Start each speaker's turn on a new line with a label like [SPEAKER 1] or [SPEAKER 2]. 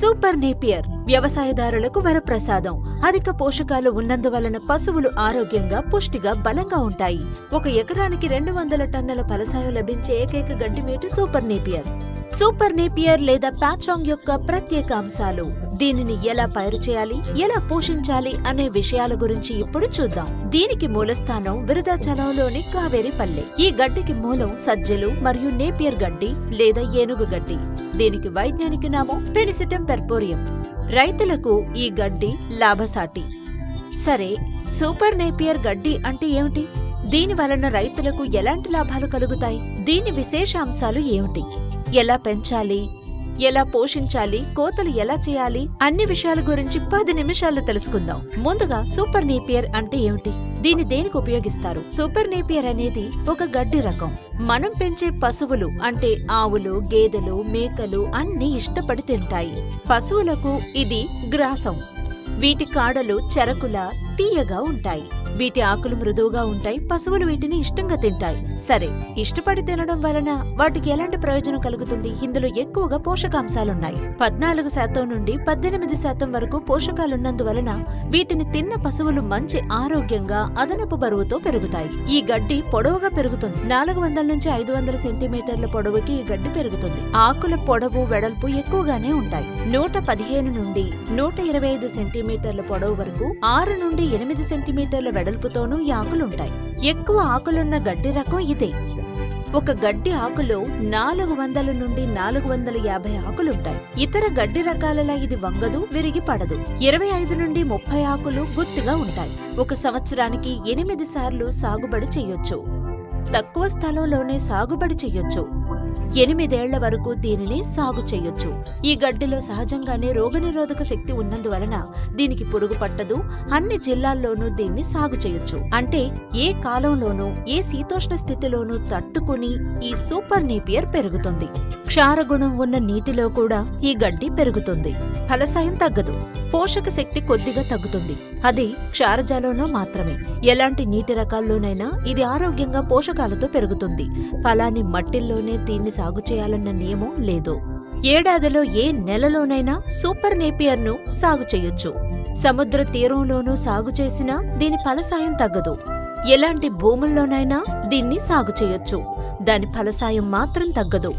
[SPEAKER 1] Super Napier వ్యవసాయదారులకు వరప్రసాదం. అధిక పోషకాలు ఉన్నందువలన పశువులు ఆరోగ్యంగా పుష్టిగా బలంగా ఉంటాయి. ఒక ఎకరానికి రెండు వందల టన్నుల ఫలసాయం లభించే ఏకైక గడ్డి మేటు సూపర్ నేపియర్. సూపర్ నేపియర్ లేదా ప్యాచాంగ్ యొక్క ప్రత్యేక అంశాలు. దీనిని ఎలా పైరు చేయాలి ఎలా పోషించాలి అనే విషయాల గురించి ఇప్పుడు చూద్దాం. దీనికి మూలస్థానం విరదాచలంలోని కావేరిపల్లె. ఈ గడ్డికి మూలం సజ్జలు మరియు నేపియర్ గడ్డి లేదా ఏనుగు గడ్డి. దీనికి వైజ్ఞానిక నామం పెనిసిటం పెర్పోరియం. రైతులకు ఈ గడ్డి లాభసాటి. సరే సూపర్ నేపియర్ గడ్డి అంటే ఏమిటి? దీని వలన రైతులకు ఎలాంటి లాభాలు కలుగుతాయి? దీని విశేష అంశాలు ఏమిటి? ఎలా పెంచాలి? ఎలా పోషించాలి? కోతలు ఎలా చేయాలి? అన్ని విషయాల గురించి పది నిమిషాలు తెలుసుకుందాం. ముందుగా సూపర్ నేపియర్ అంటే ఏమిటి? దీన్ని దేనికి ఉపయోగిస్తారు? సూపర్ నేపియర్ అనేది ఒక గడ్డి రకం. మనం పెంచే పశువులు అంటే ఆవులు గేదెలు మేకలు అన్ని ఇష్టపడి తింటాయి. పశువులకు ఇది గ్రాసం. వీటి కాడలు చెరకులా తీయగా ఉంటాయి. వీటి ఆకులు మృదువుగా ఉంటాయి. పశువులు వీటిని ఇష్టంగా తింటాయి. సరే ఇష్టపడి తినడం వలన వాటికి ఎలాంటి ప్రయోజనం కలుగుతుంది? ఇందులో ఎక్కువగా పోషకాంశాలున్నాయి. పద్నాలుగు శాతం నుండి పద్దెనిమిది శాతం వరకు పోషకాలున్నందువలన వీటిని తిన్న పశువులు మంచి ఆరోగ్యంగా అదనపు బరువుతో పెరుగుతాయి. ఈ గడ్డి పొడవుగా పెరుగుతుంది. నాలుగు వందల నుంచి ఐదు వందల సెంటీమీటర్ల పొడవుకి ఈ గడ్డి పెరుగుతుంది. ఆకుల పొడవు వెడల్పు ఎక్కువగానే ఉంటాయి. నూట పదిహేను నుండి నూట ఇరవై ఐదు సెంటీమీటర్ల పొడవు వరకు ఆరు నుండి ఎనిమిది సెంటీమీటర్ల వెడల్పుతోనూ ఈ ఆకులుంటాయి. ఎక్కువ ఆకులున్న గడ్డి రకం ఇదే. ఒక గడ్డి ఆకులో నాలుగు వందల నుండి నాలుగు వందల యాభై ఆకులుంటాయి. ఇతర గడ్డి రకాలలా ఇది వంగదు విరిగి పడదు. ఇరవై ఐదు నుండి ముప్పై ఆకులు గుర్తుగా ఉంటాయి. ఒక సంవత్సరానికి ఎనిమిది సార్లు సాగుబడి చేయొచ్చు. తక్కువ స్థలంలోనే సాగుబడి చెయ్యొచ్చు ఎనిమిదేళ్ళ వరకు దీనిని సాగు చేయొచ్చు. ఈ గడ్డిలో సహజంగానే రోగనిరోధక శక్తి ఉన్నందువలన దీనికి పురుగు పట్టదు. అన్ని జిల్లాల్లోనూ దీన్ని సాగు చేయొచ్చు. అంటే ఏ కాలంలోనూ ఏ శీతోష్ణ స్థితిలోనూ తట్టుకుని ఈ సూపర్ నేపియర్ పెరుగుతుంది. క్షారగుణం ఉన్న నీటిలో కూడా ఈ గడ్డి పెరుగుతుంది. ఫలసాయం తగ్గదు. పోషక శక్తి కొద్దిగా తగ్గుతుంది. అది క్షారజాలంలో మాత్రమే. ఎలాంటి నీటి రకాల్లోనైనా ఇది ఆరోగ్యంగా పోషకాలతో పెరుగుతుంది. ఫలాన్ని మట్టిల్లోనే దీన్ని సాగు చేయాలన్న నియమం లేదు. ఏడాదిలో ఏ నెలలోనైనా సూపర్ నేపియర్ను సాగు చేయొచ్చు. సముద్ర తీరంలోనూ సాగు చేసినా దీని ఫలసాయం తగ్గదు. ఎలాంటి భూముల్లోనైనా దీన్ని సాగు చేయొచ్చు. దాని ఫలసాయం మాత్రం తగ్గదు.